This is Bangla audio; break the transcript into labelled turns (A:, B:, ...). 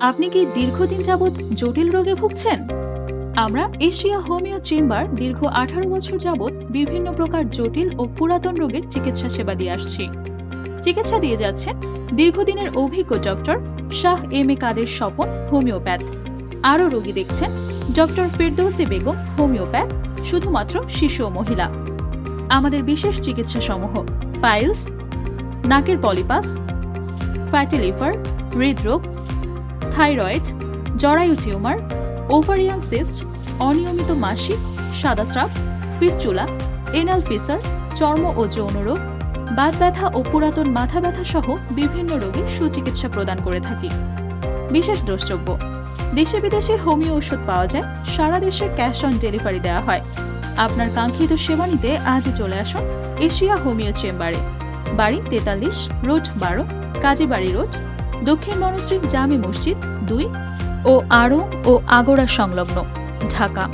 A: আপনি কি দীর্ঘদিন যাবৎ জটিল রোগে ভুগছেন? আমরা এশিয়া হোমিও চেম্বার দীর্ঘ আঠারো বছর যাবৎ বিভিন্ন প্রকার জটিল ও পুরাতন রোগের চিকিৎসা সেবা দিয়ে আসছি। চিকিৎসা দিয়ে যাচ্ছেন দীর্ঘদিনের অভিজ্ঞ doctor Shah M A Kader Swapan, homeopath. আরও রোগী দেখছেন ডক্টর ফিরদৌসি বেগম, হোমিওপ্যাথ, শুধুমাত্র শিশু ও মহিলা। আমাদের বিশেষ চিকিৎসা সমূহ পাইলস, নাকের পলিপাস, ফ্যাটি লিভার, হৃদরোগ থাইরয়েড, জরায়ু টিউমার ওভারিয়ান সিস্ট, অনিয়মিত মাসিক, সাদাস্রাব ফিস্চুলা এনাল ফিসার, চর্ম ও যৌন রোগ, বাত ব্যথা ও পুরাতন মাথা ব্যথা সহ বিভিন্ন রোগের সুচিকিৎসা প্রদান করে থাকি। বিশেষ দ্রষ্টব্য, দেশে বিদেশে হোমিও ওষুধ পাওয়া যায়, সারা দেশে ক্যাশ অন ডেলিভারি দেওয়া হয়। আপনার কাঙ্ক্ষিত সেবা নিতে আজই চলে আসুন এশিয়া হোমিও চেম্বারে। বাড়ি তেতাল্লিশ, রোড বারো, কাজীবাড়ি রোড দক্ষিণ মনশ্রী জামে মসজিদ দুই ও আড়ং ও আগোড়া সংলগ্ন ঢাকা।